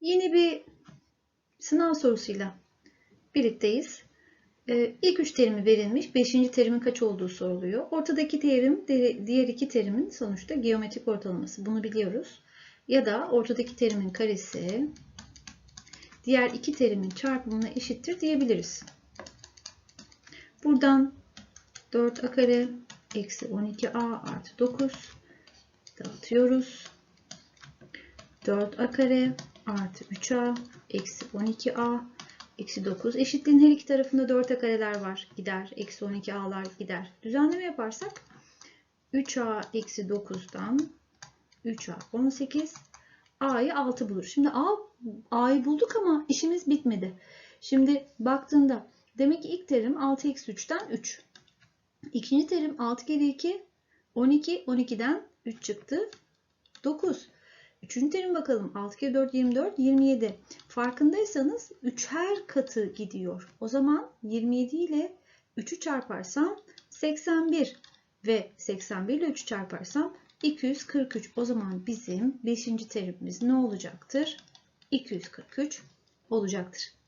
Yeni bir sınav sorusuyla birlikteyiz. Ee, ilk üç terimi verilmiş. Beşinci terimin kaç olduğu soruluyor. Ortadaki terim diğer iki terimin sonuçta geometrik ortalaması. Bunu biliyoruz. Ya da ortadaki terimin karesi diğer iki terimin çarpımına eşittir diyebiliriz. Buradan 4a kare eksi 12a artı 9 dağıtıyoruz. 4a kare artı 3a eksi 12a eksi 9 eşitliğin her iki tarafında 4a kareler var gider. Eksi 12a'lar gider. Düzenleme yaparsak 3a eksi 9'dan 3a 18 a'yı 6 bulur. Şimdi a, a'yı bulduk ama işimiz bitmedi. Şimdi baktığında demek ki ilk terim 6 eksi 3'ten 3. İkinci terim 6 kere 2 12 12'den 3 çıktı. 9. Üçüncü terim bakalım. 6 kere 4 24 27. Farkındaysanız 3 her katı gidiyor. O zaman 27 ile 3'ü çarparsam 81 ve 81 ile 3'ü çarparsam 243. O zaman bizim 5. terimimiz ne olacaktır? 243 olacaktır.